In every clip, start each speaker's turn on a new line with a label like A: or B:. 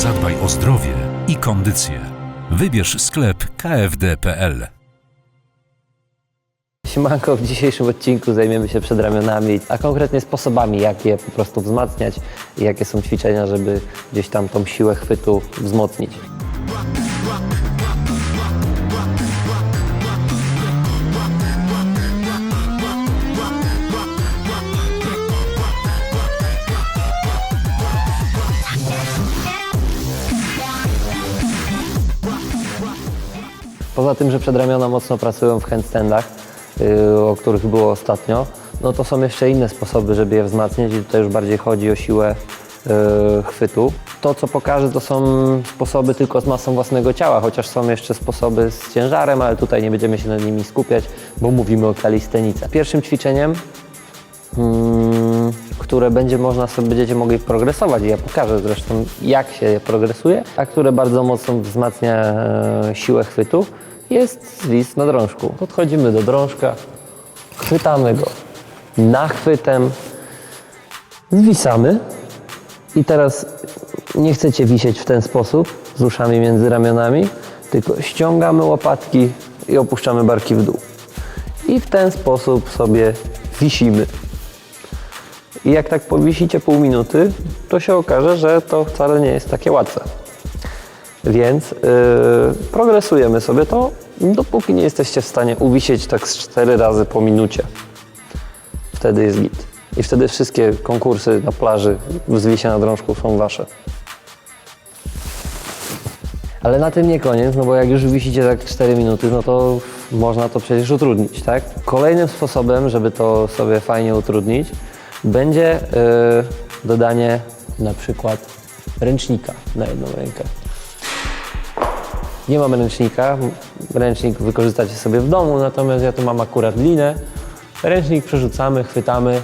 A: Zadbaj o zdrowie i kondycję. Wybierz sklep kfd.pl.
B: Siemanko, w dzisiejszym odcinku zajmiemy się przedramionami, a konkretnie sposobami, jak je po prostu wzmacniać i jakie są ćwiczenia, żeby gdzieś tam tą siłę chwytu wzmocnić. Poza tym, że przedramiona mocno pracują w handstandach, yy, o których było ostatnio, no to są jeszcze inne sposoby, żeby je wzmacniać i tutaj już bardziej chodzi o siłę yy, chwytu. To, co pokażę, to są sposoby tylko z masą własnego ciała, chociaż są jeszcze sposoby z ciężarem, ale tutaj nie będziemy się nad nimi skupiać, bo mówimy o kalistenice. Pierwszym ćwiczeniem mm, które będzie można sobie, będziecie mogli progresować. i Ja pokażę zresztą, jak się je progresuje, a które bardzo mocno wzmacnia e, siłę chwytu, jest zwis na drążku. Podchodzimy do drążka, chwytamy go nachwytem, zwisamy i teraz nie chcecie wisieć w ten sposób z uszami między ramionami, tylko ściągamy łopatki i opuszczamy barki w dół. I w ten sposób sobie wisimy. I jak tak powisicie pół minuty, to się okaże, że to wcale nie jest takie łatwe. Więc yy, progresujemy sobie to, dopóki nie jesteście w stanie uwisieć tak z cztery razy po minucie. Wtedy jest git. I wtedy wszystkie konkursy na plaży w zwisie na drążku są wasze. Ale na tym nie koniec, no bo jak już wisicie tak 4 minuty, no to można to przecież utrudnić, tak? Kolejnym sposobem, żeby to sobie fajnie utrudnić, będzie yy, dodanie na przykład ręcznika na jedną rękę. Nie mam ręcznika, ręcznik wykorzystacie sobie w domu, natomiast ja tu mam akurat linę. Ręcznik przerzucamy, chwytamy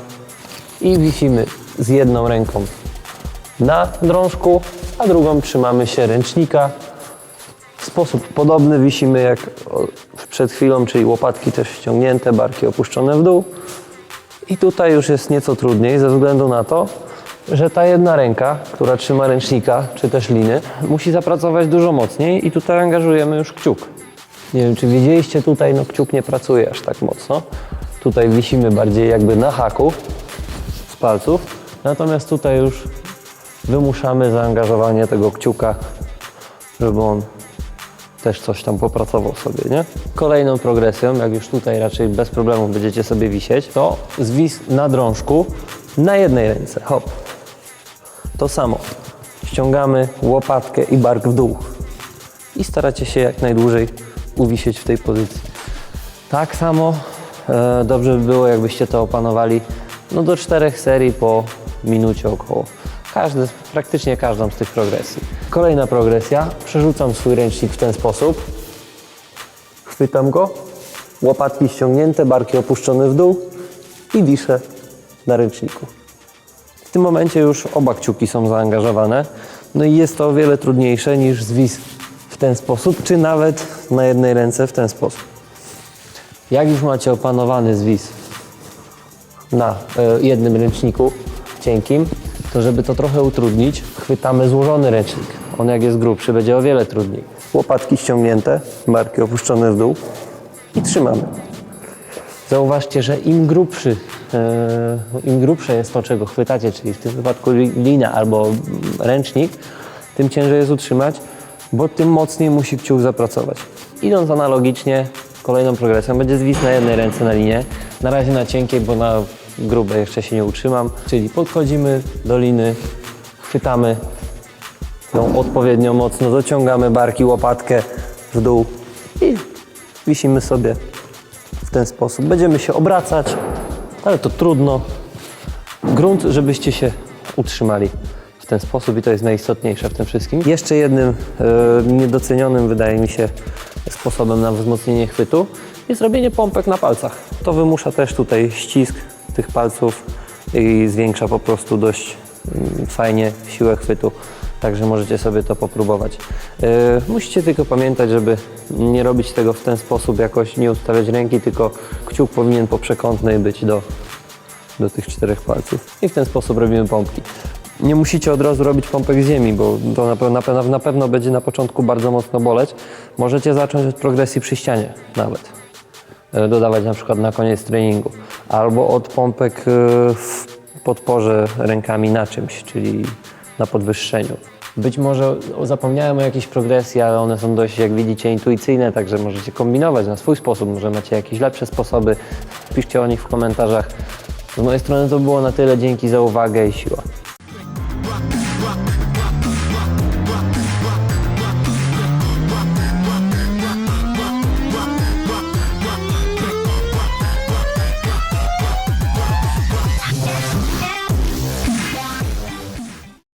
B: i wisimy z jedną ręką na drążku, a drugą trzymamy się ręcznika. W sposób podobny wisimy jak przed chwilą, czyli łopatki też ściągnięte, barki opuszczone w dół. I tutaj już jest nieco trudniej ze względu na to, że ta jedna ręka, która trzyma ręcznika czy też liny, musi zapracować dużo mocniej i tutaj angażujemy już kciuk. Nie wiem, czy wiedzieliście, tutaj no, kciuk nie pracuje aż tak mocno. Tutaj wisimy bardziej jakby na haku z palców, natomiast tutaj już wymuszamy zaangażowanie tego kciuka, żeby on też coś tam popracował sobie, nie? Kolejną progresją, jak już tutaj raczej bez problemu będziecie sobie wisieć, to zwis na drążku na jednej ręce. Hop. To samo. Ściągamy łopatkę i bark w dół. I staracie się jak najdłużej uwisieć w tej pozycji. Tak samo e, dobrze by było, jakbyście to opanowali no do czterech serii po minucie około. Każdy, praktycznie każdą z tych progresji. Kolejna progresja. Przerzucam swój ręcznik w ten sposób. Chwytam go, łopatki ściągnięte, barki opuszczone w dół i wiszę na ręczniku. W tym momencie już oba kciuki są zaangażowane. No i jest to o wiele trudniejsze niż zwis w ten sposób, czy nawet na jednej ręce w ten sposób. Jak już macie opanowany zwis na e, jednym ręczniku cienkim, to żeby to trochę utrudnić, chwytamy złożony ręcznik. On jak jest grubszy, będzie o wiele trudniej. Łopatki ściągnięte, barki opuszczone w dół i trzymamy. Zauważcie, że im grubszy, e, im grubsze jest to, czego chwytacie, czyli w tym wypadku li- lina albo ręcznik, tym ciężej jest utrzymać, bo tym mocniej musi kciuk zapracować. Idąc analogicznie, kolejną progresją będzie zwis na jednej ręce na linie. Na razie na cienkiej, bo na grubej jeszcze się nie utrzymam. Czyli podchodzimy do liny, chwytamy ją odpowiednio mocno, dociągamy barki, łopatkę w dół i wisimy sobie w ten sposób. Będziemy się obracać, ale to trudno. Grunt, żebyście się utrzymali w ten sposób i to jest najistotniejsze w tym wszystkim. Jeszcze jednym e, niedocenionym, wydaje mi się, sposobem na wzmocnienie chwytu jest robienie pompek na palcach. To wymusza też tutaj ścisk tych palców i zwiększa po prostu dość mm, fajnie siłę chwytu. Także możecie sobie to popróbować. Yy, musicie tylko pamiętać, żeby nie robić tego w ten sposób, jakoś nie ustawiać ręki, tylko kciuk powinien po przekątnej być do, do tych czterech palców. I w ten sposób robimy pompki. Nie musicie od razu robić pompek z ziemi, bo to na, na, na pewno będzie na początku bardzo mocno boleć. Możecie zacząć od progresji przy ścianie nawet. E, Dodawać na przykład na koniec treningu. Albo od pompek e, w podporze rękami na czymś, czyli na podwyższeniu. Być może zapomniałem o jakiejś progresji, ale one są dość, jak widzicie, intuicyjne, także możecie kombinować na swój sposób. Może macie jakieś lepsze sposoby. Piszcie o nich w komentarzach. Z mojej strony to było na tyle. Dzięki za uwagę i siła.